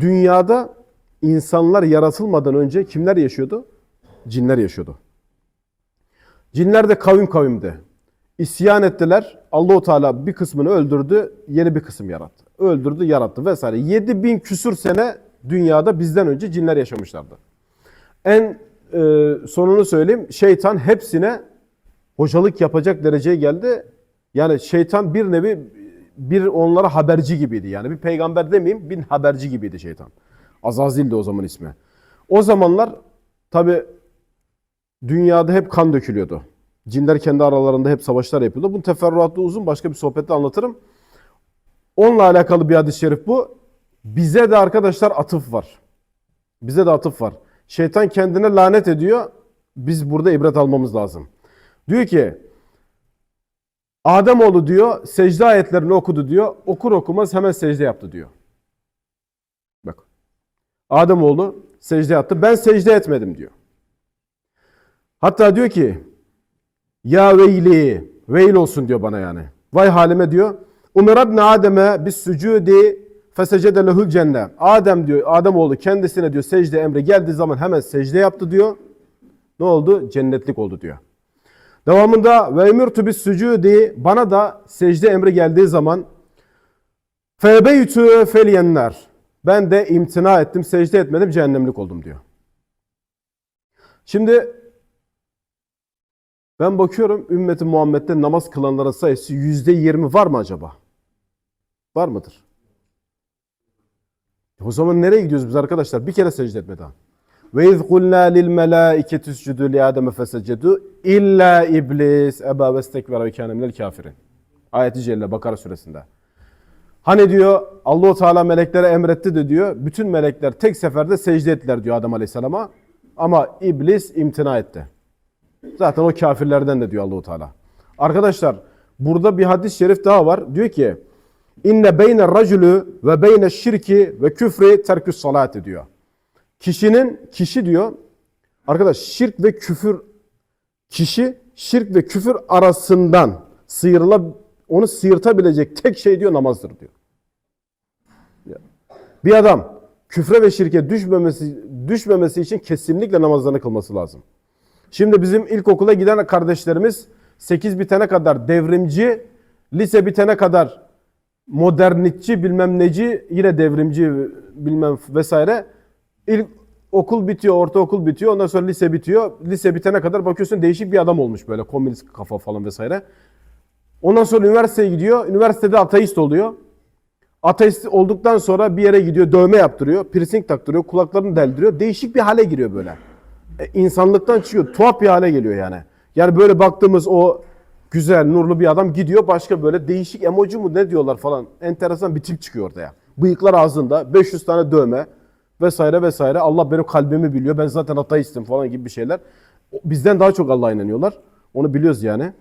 Dünyada insanlar yaratılmadan önce kimler yaşıyordu? Cinler yaşıyordu. Cinler de kavim kavimdi. İsyan ettiler. Allahu Teala bir kısmını öldürdü, yeni bir kısım yarattı. Öldürdü, yarattı vesaire. 7000 küsür sene dünyada bizden önce cinler yaşamışlardı. En e, sonunu söyleyeyim. Şeytan hepsine hocalık yapacak dereceye geldi. Yani şeytan bir nevi bir onlara haberci gibiydi. Yani bir peygamber demeyeyim, bir haberci gibiydi şeytan. Azazil de o zaman ismi. O zamanlar tabi dünyada hep kan dökülüyordu. Cinler kendi aralarında hep savaşlar yapıyordu. Bunu teferruatlı uzun başka bir sohbette anlatırım. Onunla alakalı bir hadis-i şerif bu. Bize de arkadaşlar atıf var. Bize de atıf var. Şeytan kendine lanet ediyor. Biz burada ibret almamız lazım. Diyor ki Ademoğlu diyor secde ayetlerini okudu diyor. Okur okumaz hemen secde yaptı diyor. Bak. Ademoğlu secde yaptı. Ben secde etmedim diyor. Hatta diyor ki ya veyli veil olsun diyor bana yani. Vay halime diyor. Umirabne Adem'e bis sücudi fesecede lehul cennet. Adem diyor, Ademoğlu kendisine diyor secde emri geldiği zaman hemen secde yaptı diyor. Ne oldu? Cennetlik oldu diyor. Devamında ve emirtu bis sücudi bana da secde emri geldiği zaman febeytü felyenler. Ben de imtina ettim, secde etmedim, cehennemlik oldum diyor. Şimdi ben bakıyorum ümmeti Muhammed'de namaz kılanların sayısı yüzde yirmi var mı acaba? Var mıdır? O zaman nereye gidiyoruz biz arkadaşlar? Bir kere secde etme daha. Ve iz kulna lil melaiketi iscudu li ademe fesecedu illa iblis eba ve istekbera ve kâne minel kafirin. Ayeti Celle Bakara suresinde. Hani diyor Allahu Teala meleklere emretti de diyor bütün melekler tek seferde secde ettiler diyor Adem Aleyhisselam'a ama iblis imtina etti. Zaten o kafirlerden de diyor Allahu Teala. Arkadaşlar burada bir hadis-i şerif daha var. Diyor ki inne beyne racülü ve beyne şirki ve küfri terküs salati diyor. Kişinin kişi diyor arkadaş şirk ve küfür kişi şirk ve küfür arasından sıyrıla onu sıyırtabilecek tek şey diyor namazdır diyor. Bir adam küfre ve şirke düşmemesi düşmemesi için kesinlikle namazlarını kılması lazım. Şimdi bizim ilkokula giden kardeşlerimiz 8 bitene kadar devrimci, lise bitene kadar modernitçi bilmem neci, yine devrimci bilmem vesaire. İlk okul bitiyor, ortaokul bitiyor, ondan sonra lise bitiyor. Lise bitene kadar bakıyorsun değişik bir adam olmuş böyle komünist kafa falan vesaire. Ondan sonra üniversiteye gidiyor. Üniversitede ateist oluyor. Ateist olduktan sonra bir yere gidiyor, dövme yaptırıyor, piercing taktırıyor, kulaklarını deldiriyor. Değişik bir hale giriyor böyle. E, insanlıktan çıkıyor, tuhaf bir hale geliyor yani. Yani böyle baktığımız o güzel, nurlu bir adam gidiyor başka böyle değişik emoji mu ne diyorlar falan. Enteresan bir tip çıkıyor ortaya. Bıyıklar ağzında, 500 tane dövme vesaire vesaire. Allah benim kalbimi biliyor. Ben zaten ateistim falan gibi bir şeyler. Bizden daha çok Allah'a inanıyorlar. Onu biliyoruz yani.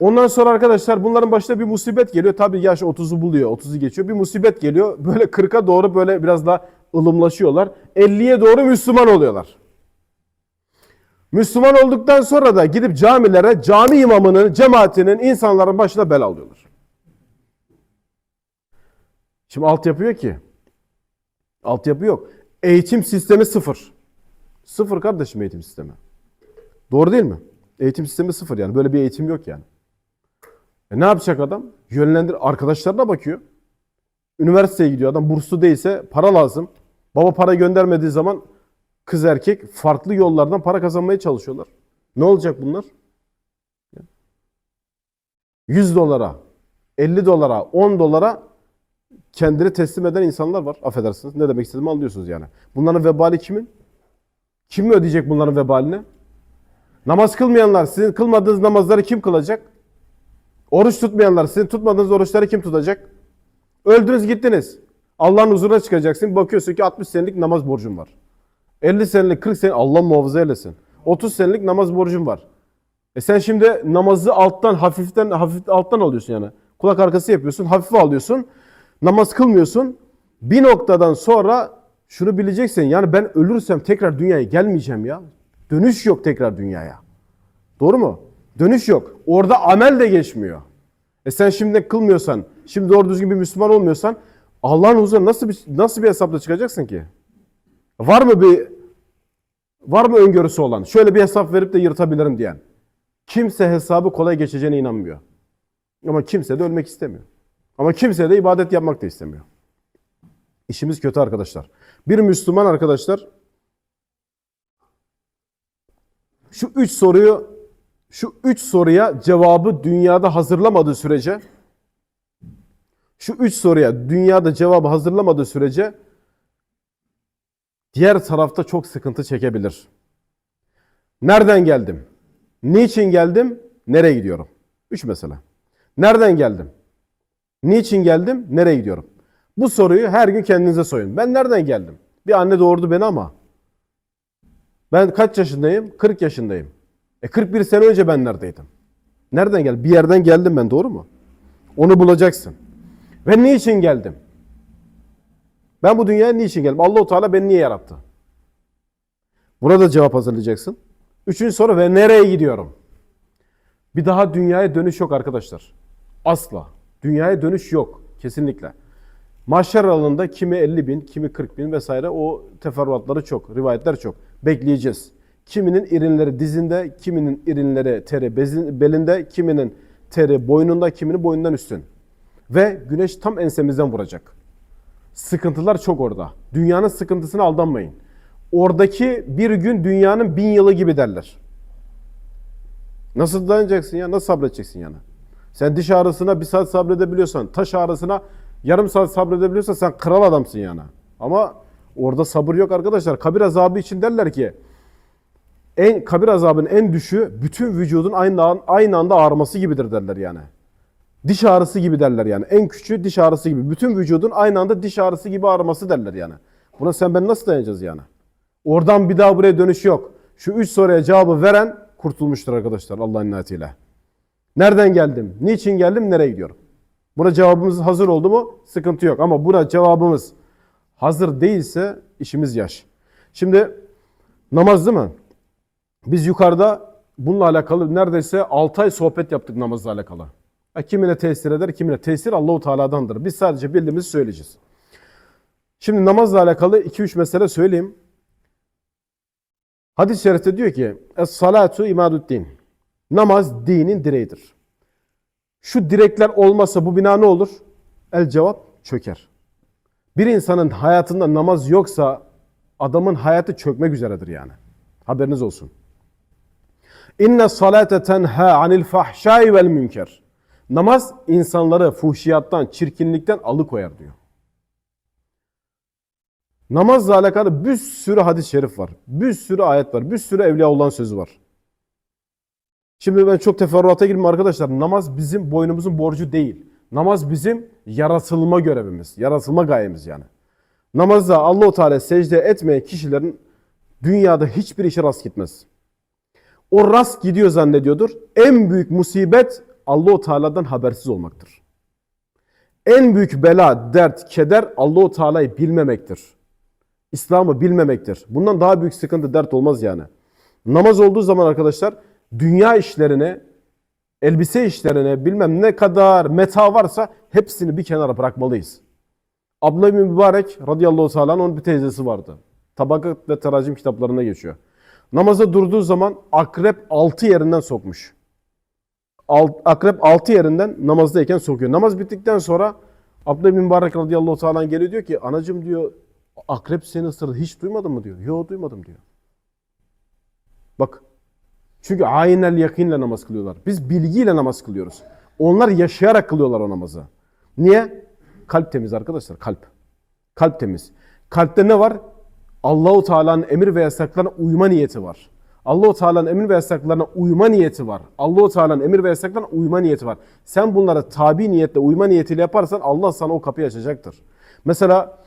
Ondan sonra arkadaşlar bunların başına bir musibet geliyor. Tabii yaş 30'u buluyor, 30'u geçiyor. Bir musibet geliyor. Böyle 40'a doğru böyle biraz daha ılımlaşıyorlar. 50'ye doğru Müslüman oluyorlar. Müslüman olduktan sonra da gidip camilere cami imamının, cemaatinin, insanların başına bel alıyorlar. Şimdi altyapı yok ki. Altyapı yok. Eğitim sistemi sıfır. Sıfır kardeşim eğitim sistemi. Doğru değil mi? Eğitim sistemi sıfır yani. Böyle bir eğitim yok yani. E ne yapacak adam? Yönlendir. Arkadaşlarına bakıyor. Üniversiteye gidiyor adam. Burslu değilse para lazım. Baba para göndermediği zaman kız erkek farklı yollardan para kazanmaya çalışıyorlar. Ne olacak bunlar? 100 dolara, 50 dolara, 10 dolara kendini teslim eden insanlar var. Affedersiniz. Ne demek istediğimi anlıyorsunuz yani. Bunların vebali kimin? Kim mi ödeyecek bunların vebalini? Namaz kılmayanlar, sizin kılmadığınız namazları kim kılacak? Oruç tutmayanlar, sizin tutmadığınız oruçları kim tutacak? Öldünüz gittiniz. Allah'ın huzuruna çıkacaksın. Bakıyorsun ki 60 senelik namaz borcun var. 50 senelik, 40 senelik Allah muhafaza eylesin. 30 senelik namaz borcun var. E sen şimdi namazı alttan, hafiften, hafif alttan alıyorsun yani. Kulak arkası yapıyorsun, hafife alıyorsun. Namaz kılmıyorsun. Bir noktadan sonra şunu bileceksin. Yani ben ölürsem tekrar dünyaya gelmeyeceğim ya. Dönüş yok tekrar dünyaya. Doğru mu? Dönüş yok. Orada amel de geçmiyor. E sen şimdi kılmıyorsan, şimdi doğru düzgün bir Müslüman olmuyorsan Allah'ın huzuruna nasıl bir nasıl bir hesapla çıkacaksın ki? Var mı bir var mı öngörüsü olan? Şöyle bir hesap verip de yırtabilirim diyen. Kimse hesabı kolay geçeceğine inanmıyor. Ama kimse de ölmek istemiyor. Ama kimse de ibadet yapmak da istemiyor. İşimiz kötü arkadaşlar. Bir Müslüman arkadaşlar şu üç soruyu şu üç soruya cevabı dünyada hazırlamadığı sürece şu üç soruya dünyada cevabı hazırlamadığı sürece diğer tarafta çok sıkıntı çekebilir. Nereden geldim? Niçin geldim? Nereye gidiyorum? Üç mesele. Nereden geldim? Niçin geldim? Nereye gidiyorum? Bu soruyu her gün kendinize sorun. Ben nereden geldim? Bir anne doğurdu beni ama ben kaç yaşındayım? 40 yaşındayım. E 41 sene önce ben neredeydim? Nereden geldim? Bir yerden geldim ben doğru mu? Onu bulacaksın. Ve niçin geldim? Ben bu dünyaya niçin geldim? Allahu Teala beni niye yarattı? Burada cevap hazırlayacaksın. Üçüncü soru ve nereye gidiyorum? Bir daha dünyaya dönüş yok arkadaşlar. Asla. Dünyaya dönüş yok. Kesinlikle. Mahşer alanında kimi 50 bin, kimi 40 bin vesaire o teferruatları çok, rivayetler çok. Bekleyeceğiz. Kiminin irinleri dizinde, kiminin irinleri teri belinde, kiminin teri boynunda, kiminin boynundan üstün. Ve güneş tam ensemizden vuracak. Sıkıntılar çok orada. Dünyanın sıkıntısına aldanmayın. Oradaki bir gün dünyanın bin yılı gibi derler. Nasıl dayanacaksın ya? Nasıl sabredeceksin yani? Sen diş ağrısına bir saat sabredebiliyorsan, taş ağrısına yarım saat sabredebiliyorsan sen kral adamsın yani. Ama orada sabır yok arkadaşlar. Kabir azabı için derler ki en kabir azabının en düşüğü bütün vücudun aynı, an- aynı anda ağrıması gibidir derler yani. Diş ağrısı gibi derler yani. En küçüğü diş ağrısı gibi. Bütün vücudun aynı anda diş ağrısı gibi ağrıması derler yani. Buna sen ben nasıl dayanacağız yani? Oradan bir daha buraya dönüş yok. Şu üç soruya cevabı veren kurtulmuştur arkadaşlar Allah'ın inayetiyle. Nereden geldim? Niçin geldim? Nereye gidiyorum? Buna cevabımız hazır oldu mu? Sıkıntı yok. Ama buna cevabımız hazır değilse işimiz yaş. Şimdi namaz değil mi? Biz yukarıda bununla alakalı neredeyse 6 ay sohbet yaptık namazla alakalı. Ha, Kimine tesir eder, kimine tesir Allahu Teala'dandır. Biz sadece bildiğimizi söyleyeceğiz. Şimdi namazla alakalı 2-3 mesele söyleyeyim. Hadis-i şerifte diyor ki Es-salatu imaduddin. Namaz dinin direğidir. Şu direkler olmasa bu bina ne olur? El cevap çöker. Bir insanın hayatında namaz yoksa adamın hayatı çökmek üzeredir yani. Haberiniz olsun. İnne salate tenha anil fahşai vel münker. Namaz insanları fuhşiyattan, çirkinlikten alıkoyar diyor. Namazla alakalı bir sürü hadis-i şerif var. Bir sürü ayet var. Bir sürü Evliyaullah'ın sözü var. Şimdi ben çok teferruata girmem arkadaşlar. Namaz bizim boynumuzun borcu değil. Namaz bizim yaratılma görevimiz. Yaratılma gayemiz yani. Namazda Allahu Teala secde etmeyen kişilerin dünyada hiçbir işi rast gitmez. O rast gidiyor zannediyordur. En büyük musibet Allahu Teala'dan habersiz olmaktır. En büyük bela, dert, keder Allahu Teala'yı bilmemektir. İslam'ı bilmemektir. Bundan daha büyük sıkıntı, dert olmaz yani. Namaz olduğu zaman arkadaşlar dünya işlerine, elbise işlerine bilmem ne kadar meta varsa hepsini bir kenara bırakmalıyız. Abdullah bin Mübarek radıyallahu teala onun bir teyzesi vardı. Tabakat ve teracim kitaplarında geçiyor. Namaza durduğu zaman akrep altı yerinden sokmuş. Alt- akrep altı yerinden namazdayken sokuyor. Namaz bittikten sonra Abdullah bin Mübarek radıyallahu teala geliyor diyor ki anacım diyor akrep seni ısırdı hiç duymadın mı diyor. Yok duymadım diyor. Bak çünkü ayinel yakinle namaz kılıyorlar. Biz bilgiyle namaz kılıyoruz. Onlar yaşayarak kılıyorlar o namazı. Niye? Kalp temiz arkadaşlar, kalp. Kalp temiz. Kalpte ne var? Allahu Teala'nın emir ve yasaklarına uyma niyeti var. Allahu Teala'nın emir ve yasaklarına uyma niyeti var. Allahu Teala'nın emir ve yasaklarına uyma niyeti var. Sen bunlara tabi niyetle, uyma niyetiyle yaparsan Allah sana o kapıyı açacaktır. Mesela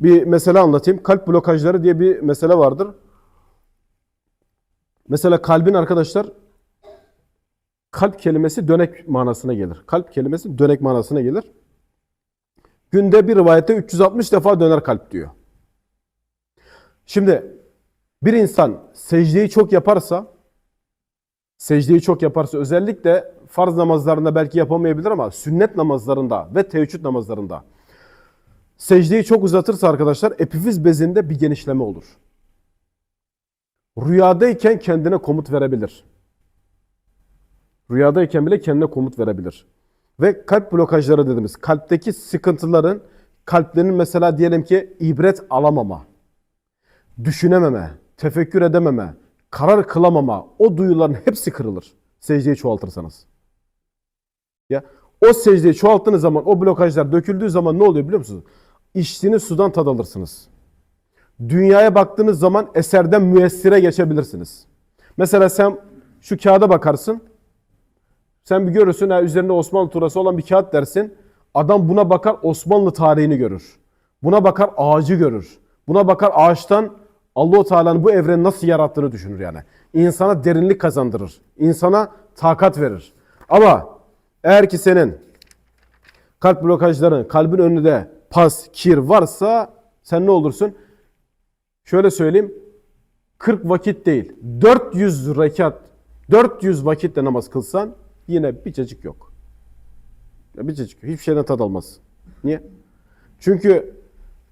bir mesele anlatayım. Kalp blokajları diye bir mesele vardır. Mesela kalbin arkadaşlar kalp kelimesi dönek manasına gelir. Kalp kelimesi dönek manasına gelir. Günde bir rivayette 360 defa döner kalp diyor. Şimdi bir insan secdeyi çok yaparsa secdeyi çok yaparsa özellikle farz namazlarında belki yapamayabilir ama sünnet namazlarında ve teheccüd namazlarında secdeyi çok uzatırsa arkadaşlar epifiz bezinde bir genişleme olur. Rüyadayken kendine komut verebilir. Rüyadayken bile kendine komut verebilir. Ve kalp blokajları dediğimiz kalpteki sıkıntıların kalplerin mesela diyelim ki ibret alamama, düşünememe, tefekkür edememe, karar kılamama o duyuların hepsi kırılır secdeyi çoğaltırsanız. Ya o secdeyi çoğalttığınız zaman o blokajlar döküldüğü zaman ne oluyor biliyor musunuz? İçtiğiniz sudan tad alırsınız. Dünyaya baktığınız zaman eserden müessire geçebilirsiniz. Mesela sen şu kağıda bakarsın. Sen bir görürsün ha, üzerinde Osmanlı turası olan bir kağıt dersin. Adam buna bakar Osmanlı tarihini görür. Buna bakar ağacı görür. Buna bakar ağaçtan Allahu Teala'nın bu evreni nasıl yarattığını düşünür yani. İnsana derinlik kazandırır. İnsana takat verir. Ama eğer ki senin kalp blokajların, kalbin önünde pas, kir varsa sen ne olursun? Şöyle söyleyeyim. 40 vakit değil. 400 rekat, 400 vakitle namaz kılsan yine bir cacık yok. Bir cacık yok. Hiçbir şeyden tad almaz. Niye? Çünkü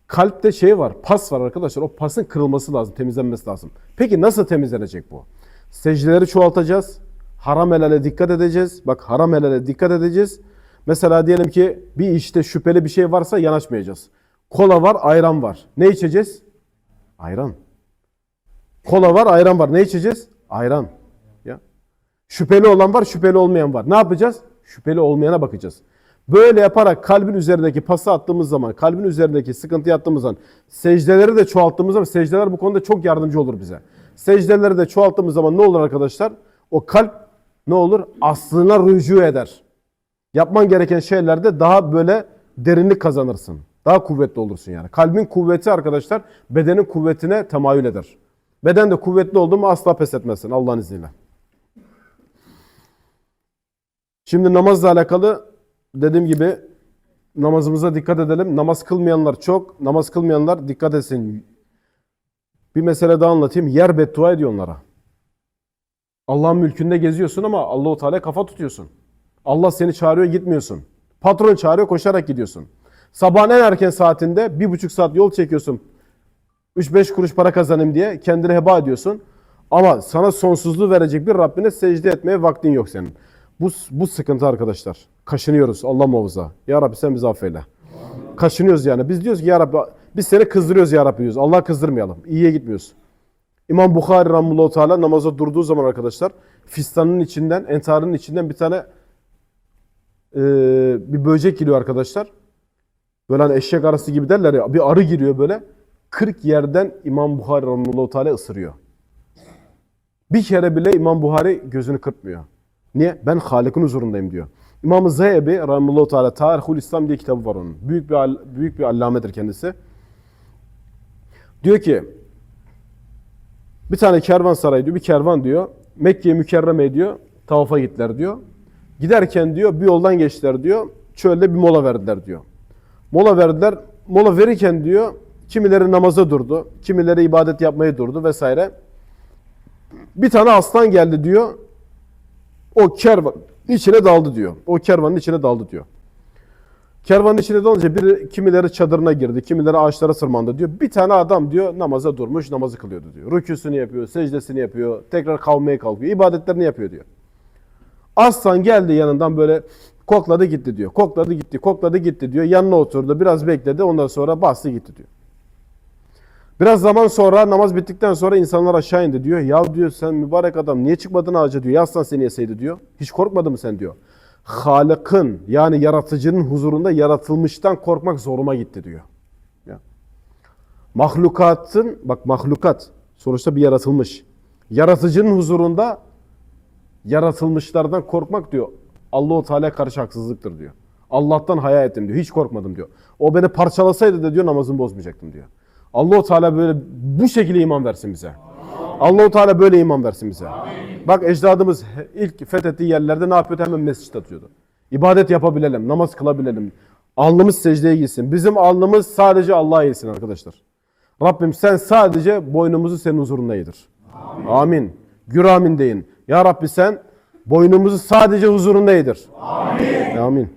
kalpte şey var, pas var arkadaşlar. O pasın kırılması lazım, temizlenmesi lazım. Peki nasıl temizlenecek bu? Secdeleri çoğaltacağız. Haram helale dikkat edeceğiz. Bak haram helale dikkat edeceğiz. Mesela diyelim ki bir işte şüpheli bir şey varsa yanaşmayacağız. Kola var, ayran var. Ne içeceğiz? Ayran. Kola var, ayran var. Ne içeceğiz? Ayran. Ya. Şüpheli olan var, şüpheli olmayan var. Ne yapacağız? Şüpheli olmayana bakacağız. Böyle yaparak kalbin üzerindeki pası attığımız zaman, kalbin üzerindeki sıkıntıyı attığımız zaman, secdeleri de çoğalttığımız zaman, secdeler bu konuda çok yardımcı olur bize. Secdeleri de çoğalttığımız zaman ne olur arkadaşlar? O kalp ne olur? Aslına rücu eder. Yapman gereken şeylerde daha böyle derinlik kazanırsın. Daha kuvvetli olursun yani. Kalbin kuvveti arkadaşlar bedenin kuvvetine temayül eder. Beden de kuvvetli oldu mu asla pes etmezsin Allah'ın izniyle. Şimdi namazla alakalı dediğim gibi namazımıza dikkat edelim. Namaz kılmayanlar çok. Namaz kılmayanlar dikkat etsin. Bir mesele daha anlatayım. Yer beddua ediyor onlara. Allah'ın mülkünde geziyorsun ama Allahu Teala kafa tutuyorsun. Allah seni çağırıyor gitmiyorsun. Patron çağırıyor koşarak gidiyorsun. Sabahın en erken saatinde bir buçuk saat yol çekiyorsun. 3-5 kuruş para kazanayım diye kendini heba ediyorsun. Ama sana sonsuzluğu verecek bir Rabbine secde etmeye vaktin yok senin. Bu, bu sıkıntı arkadaşlar. Kaşınıyoruz Allah muhafaza. Ya Rabbi sen bizi affeyle. Kaşınıyoruz yani. Biz diyoruz ki ya Rabbi biz seni kızdırıyoruz ya Rabbi diyoruz. Allah kızdırmayalım. İyiye gitmiyoruz. İmam Bukhari Rahimullahu Teala namaza durduğu zaman arkadaşlar fistanın içinden, entarının içinden bir tane e, bir böcek giriyor arkadaşlar. Böyle hani eşek arası gibi derler ya bir arı giriyor böyle. 40 yerden İmam Buhari Rahimullahu Teala ısırıyor. Bir kere bile İmam Buhari gözünü kırpmıyor. Niye? Ben Halik'in huzurundayım diyor. İmam-ı Zehebi Rahimullahu Teala Tarihul İslam diye kitabı var onun. Büyük bir büyük bir allamedir kendisi. Diyor ki bir tane kervansaray diyor, bir kervan diyor. Mekke'ye mükerreme diyor. Tavafa gittiler diyor. Giderken diyor bir yoldan geçtiler diyor. Çölde bir mola verdiler diyor. Mola verdiler. Mola verirken diyor kimileri namaza durdu. Kimileri ibadet yapmaya durdu vesaire. Bir tane aslan geldi diyor. O kervan içine daldı diyor. O kervanın içine daldı diyor. Kervanın içine dalınca biri kimileri çadırına girdi, kimileri ağaçlara sırmandı diyor. Bir tane adam diyor namaza durmuş, namazı kılıyordu diyor. Rüküsünü yapıyor, secdesini yapıyor, tekrar kavmaya kalkıyor, ibadetlerini yapıyor diyor. Aslan geldi yanından böyle kokladı gitti diyor. Kokladı gitti, kokladı gitti diyor. Yanına oturdu, biraz bekledi, ondan sonra bastı gitti diyor. Biraz zaman sonra namaz bittikten sonra insanlar aşağı indi diyor. Ya diyor sen mübarek adam niye çıkmadın ağaca diyor. Ya aslan seni yeseydi diyor. Hiç korkmadın mı sen diyor. Halık'ın yani yaratıcının huzurunda yaratılmıştan korkmak zoruma gitti diyor. Ya. Mahlukatın bak mahlukat sonuçta bir yaratılmış. Yaratıcının huzurunda yaratılmışlardan korkmak diyor. Allahu Teala karşı haksızlıktır diyor. Allah'tan haya ettim diyor. Hiç korkmadım diyor. O beni parçalasaydı da diyor namazımı bozmayacaktım diyor. Allahu Teala böyle bu şekilde iman versin bize. Allahu Teala böyle iman versin bize. Bak ecdadımız ilk fethettiği yerlerde ne yapıyordu? Hemen mescit atıyordu. İbadet yapabilelim, namaz kılabilelim. Alnımız secdeye gitsin. Bizim alnımız sadece Allah'a eğilsin arkadaşlar. Rabbim sen sadece boynumuzu senin huzurunda yedir. Amin. Amin. Gür amin deyin. Ya Rabbi sen boynumuzu sadece huzurunda yedir. Amin. Amin.